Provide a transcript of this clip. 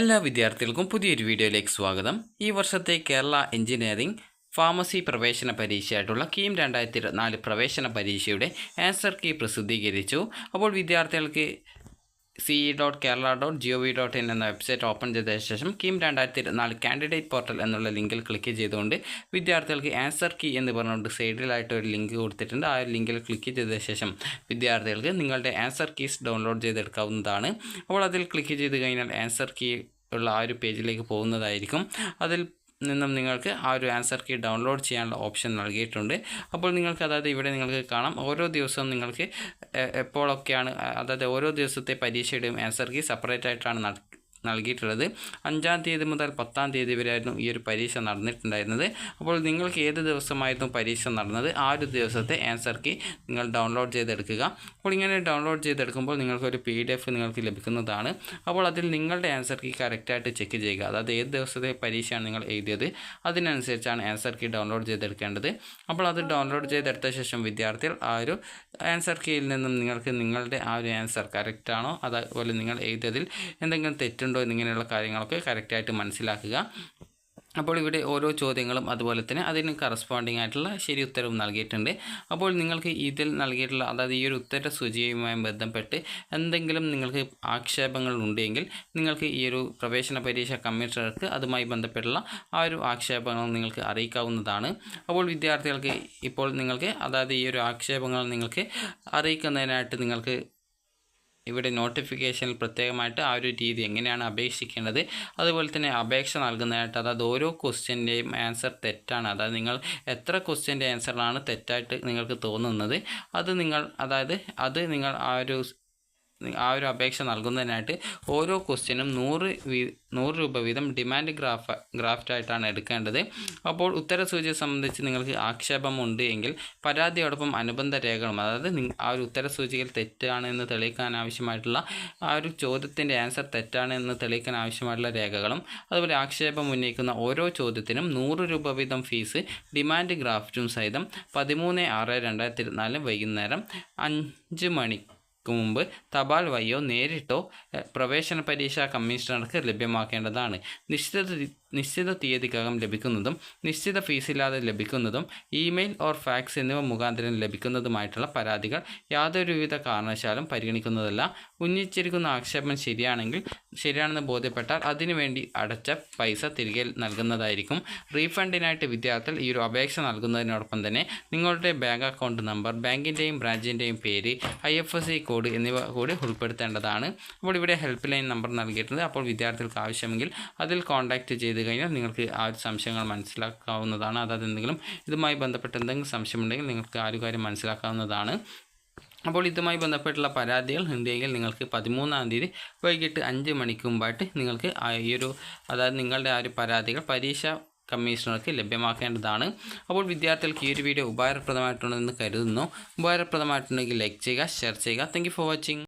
എല്ലാ വിദ്യാർത്ഥികൾക്കും പുതിയൊരു വീഡിയോയിലേക്ക് സ്വാഗതം. ഈ വർഷത്തെ കേരള എഞ്ചിനീയറിംഗ് ഫാർമസി പ്രവേശന പരീക്ഷയായിട്ടുള്ള കീം രണ്ടായിരത്തി ഇരുപത്തിനാല് പ്രവേശന പരീക്ഷയുടെ ആൻസർ കീ പ്രസിദ്ധീകരിച്ചു. അപ്പോൾ വിദ്യാർത്ഥികൾക്ക് C E dot Kerala dot G O V dot in എന്ന വെബ്സൈറ്റ് ഓപ്പൺ ചെയ്ത ശേഷം കീം രണ്ടായിരത്തി ഇരുപത്തിനാല് കാൻഡിഡേറ്റ് പോർട്ടൽ എന്നുള്ള ലിങ്കിൽ ക്ലിക്ക് ചെയ്തുകൊണ്ട് വിദ്യാർത്ഥികൾക്ക് ആൻസർ കീ എന്ന് പറഞ്ഞുകൊണ്ട് സൈഡിലായിട്ട് ഒരു ലിങ്ക് കൊടുത്തിട്ടുണ്ട്. ആ ഒരു ലിങ്കിൽ ക്ലിക്ക് ചെയ്ത ശേഷം വിദ്യാർത്ഥികൾക്ക് നിങ്ങളുടെ ആൻസർ കീസ് ഡൗൺലോഡ് ചെയ്തെടുക്കാവുന്നതാണ്. അപ്പോൾ അതിൽ ക്ലിക്ക് ചെയ്ത് കഴിഞ്ഞാൽ ആൻസർ കീ ഉള്ള ആ ഒരു പേജിലേക്ക് പോകുന്നതായിരിക്കും. അതിൽ നിന്നും നിങ്ങൾക്ക് ആ ഒരു ആൻസർ കീ ഡൗൺലോഡ് ചെയ്യാനുള്ള ഓപ്ഷൻ നൽകിയിട്ടുണ്ട്. അപ്പോൾ നിങ്ങൾക്ക് അതായത് ഇവിടെ നിങ്ങൾക്ക് കാണാം ഓരോ ദിവസവും നിങ്ങൾക്ക് എപ്പോഴൊക്കെയാണ് അതായത് ഓരോ ദിവസത്തെ പരീക്ഷയുടെയും ആൻസർ കീ സെപ്പറേറ്റ് ആയിട്ടാണ് നൽകിയിട്ടുള്ളത്. അഞ്ചാം തീയതി മുതൽ പത്താം തീയതി വരെയായിരുന്നു ഈ ഒരു പരീക്ഷ നടന്നിട്ടുണ്ടായിരുന്നത്. അപ്പോൾ നിങ്ങൾക്ക് ഏത് ദിവസമായിരുന്നു പരീക്ഷ നടന്നത്? ആ ഒരു ദിവസത്തെ ആൻസർ കീ നിങ്ങൾ ഡൗൺലോഡ് ചെയ്തെടുക്കുക. അപ്പോൾ ഇങ്ങനെ ഡൗൺലോഡ് ചെയ്തെടുക്കുമ്പോൾ നിങ്ങൾക്കൊരു പി ഡി എഫ് നിങ്ങൾക്ക് ലഭിക്കുന്നതാണ്. അപ്പോൾ അതിൽ നിങ്ങളുടെ ആൻസർ കീ കറക്റ്റായിട്ട് ചെക്ക് ചെയ്യുക. അതായത് ഏത് ദിവസത്തെ പരീക്ഷയാണ് നിങ്ങൾ എഴുതിയത്? അതിനനുസരിച്ചാണ് ആൻസർ കീ ഡൗൺലോഡ് ചെയ്തെടുക്കേണ്ടത്. അപ്പോൾ അത് ഡൗൺലോഡ് ചെയ്തെടുത്ത ശേഷം വിദ്യാർത്ഥികൾ ആ ഒരു ആൻസർ കീയിൽ നിന്നും നിങ്ങൾക്ക് നിങ്ങളുടെ ആ ഒരു ആൻസർ കറക്റ്റാണോ അതേപോലെ നിങ്ങൾ എഴുതിയതിൽ എന്തെങ്കിലും തെറ്റുണ്ടോ? എന്നിങ്ങനെയുള്ള കാര്യങ്ങളൊക്കെ കറക്റ്റായിട്ട് മനസ്സിലാക്കുക. അപ്പോൾ ഇവിടെ ഓരോ ചോദ്യങ്ങളും അതുപോലെ തന്നെ അതിന് കറസ്പോണ്ടിങ് ആയിട്ടുള്ള ശരി ഉത്തരവും നൽകിയിട്ടുണ്ട്. അപ്പോൾ നിങ്ങൾക്ക് ഇതിൽ നൽകിയിട്ടുള്ള അതായത് ഈ ഒരു ഉത്തര സൂചികയുമായി ബന്ധപ്പെട്ട് എന്തെങ്കിലും നിങ്ങൾക്ക് ആക്ഷേപങ്ങൾ ഉണ്ടെങ്കിൽ നിങ്ങൾക്ക് ഈ ഒരു പ്രവേശന പരീക്ഷ കമ്മീഷണർക്ക് അതുമായി ബന്ധപ്പെട്ടുള്ള ആ ഒരു ആക്ഷേപങ്ങൾ നിങ്ങൾക്ക് അറിയിക്കാവുന്നതാണ്. അപ്പോൾ വിദ്യാർത്ഥികൾക്ക് ഇപ്പോൾ നിങ്ങൾക്ക് അതായത് ഈ ഒരു ആക്ഷേപങ്ങൾ നിങ്ങൾക്ക് അറിയിക്കുന്നതിനായിട്ട് നിങ്ങൾക്ക് ഇവിടെ നോട്ടിഫിക്കേഷനിൽ പ്രത്യേകമായിട്ട് ആ ഒരു രീതി എങ്ങനെയാണ് അപേക്ഷിക്കേണ്ടത്? അതുപോലെ തന്നെ അപേക്ഷ നൽകുന്നതായിട്ട് അതായത് ഓരോ ക്വസ്റ്റ്യന്റെയും ആൻസർ തെറ്റാണ്. അതായത് നിങ്ങൾ എത്ര ക്വസ്റ്റ്യന്റെ ആൻസറിലാണ് തെറ്റായിട്ട് നിങ്ങൾക്ക് തോന്നുന്നത്. അത് നിങ്ങൾ അതായത് അത് നിങ്ങൾ ആ ഒരു ആ ഒരു അപേക്ഷ നൽകുന്നതിനായിട്ട് ഓരോ ക്വസ്റ്റ്യനും നൂറ് നൂറ് രൂപ വീതം ഡിമാൻഡ് ഗ്രാഫ് ഗ്രാഫ്റ്റായിട്ടാണ് എടുക്കേണ്ടത്. അപ്പോൾ ഉത്തരസൂചിയെ സംബന്ധിച്ച് നിങ്ങൾക്ക് ആക്ഷേപമുണ്ട് എങ്കിൽ പരാതിയോടൊപ്പം അനുബന്ധ രേഖകളും അതായത് ആ ഒരു ഉത്തരസൂചികയിൽ തെറ്റാണ് എന്ന് തെളിയിക്കാൻ ആവശ്യമായിട്ടുള്ള ആ ഒരു ചോദ്യത്തിന്റെ ആൻസർ തെറ്റാണ് എന്ന് തെളിയിക്കാൻ ആവശ്യമായിട്ടുള്ള രേഖകളും അതുപോലെ ആക്ഷേപം ഉന്നയിക്കുന്ന ഓരോ ചോദ്യത്തിനും നൂറ് രൂപ വീതം ഫീസ് ഡിമാൻഡ് ഗ്രാഫ്റ്റും സഹിതം പതിമൂന്ന് ആറ് രണ്ടായിരത്തി ഇരുപത്തിനാല് വൈകുന്നേരം അഞ്ച് മണി മുമ്പ് തപാൽ വഴിയോ നേരിട്ടോ പ്രവേശന പരീക്ഷാ കമ്മീഷണർക്ക് ലഭ്യമാക്കേണ്ടതാണ്. നിശ്ചിത നിശ്ചിത തീയതിക്കകം ലഭിക്കുന്നതും നിശ്ചിത ഫീസില്ലാതെ ലഭിക്കുന്നതും ഇമെയിൽ ഓർ ഫാക്സ് എന്നിവ മുഖാന്തരം ലഭിക്കുന്നതുമായിട്ടുള്ള പരാതികൾ യാതൊരുവിധ കാരണവശാലും പരിഗണിക്കുന്നതല്ല. ഉന്നയിച്ചിരിക്കുന്ന ആക്ഷേപം ശരിയാണെങ്കിൽ ശരിയാണെന്ന് ബോധ്യപ്പെട്ടാൽ അതിനുവേണ്ടി അടച്ച പൈസ തിരികെ നൽകുന്നതായിരിക്കും. റീഫണ്ടിനായിട്ട് വിദ്യാർത്ഥികൾ ഈ ഒരു അപേക്ഷ നൽകുന്നതിനോടൊപ്പം തന്നെ നിങ്ങളുടെ ബാങ്ക് അക്കൗണ്ട് നമ്പർ ബാങ്കിന്റെയും ബ്രാഞ്ചിന്റെയും പേര് I F S C code എന്നിവ കൂടി ഉൾപ്പെടുത്തേണ്ടതാണ്. അപ്പോൾ ഇവിടെ ഹെൽപ്പ് ലൈൻ നമ്പർ നൽകിയിട്ടുണ്ട്. അപ്പോൾ വിദ്യാർത്ഥികൾക്ക് ആവശ്യമെങ്കിൽ അതിൽ കോൺടാക്റ്റ് ചെയ്ത് കഴിഞ്ഞാൽ നിങ്ങൾക്ക് ആ ഒരു സംശയങ്ങൾ മനസ്സിലാക്കാവുന്നതാണ്. അതായത് എന്തെങ്കിലും ഇതുമായി ബന്ധപ്പെട്ട് എന്തെങ്കിലും സംശയമുണ്ടെങ്കിൽ നിങ്ങൾക്ക് ആ ഒരു കാര്യം മനസ്സിലാക്കാവുന്നതാണ്. അപ്പോൾ ഇതുമായി ബന്ധപ്പെട്ടുള്ള പരാതികൾ ഉണ്ടെങ്കിൽ നിങ്ങൾക്ക് പതിമൂന്നാം തീയതി വൈകിട്ട് അഞ്ച് മണിക്ക് മുമ്പായിട്ട് നിങ്ങൾക്ക് ഈ ഒരു അതായത് നിങ്ങളുടെ ആ ഒരു പരാതികൾ പരീക്ഷ കമ്മീഷണർക്ക് ലഭ്യമാക്കേണ്ടതാണ്. അപ്പോൾ വിദ്യാർത്ഥികൾക്ക് ഈ ഒരു വീഡിയോ ഉപകാരപ്രദമായിട്ടുണ്ടെന്ന് കരുതുന്നു. ഉപകാരപ്രദമായിട്ടുണ്ടെങ്കിൽ ലൈക്ക് ചെയ്യുക ഷെയർ ചെയ്യുക. Thank for watching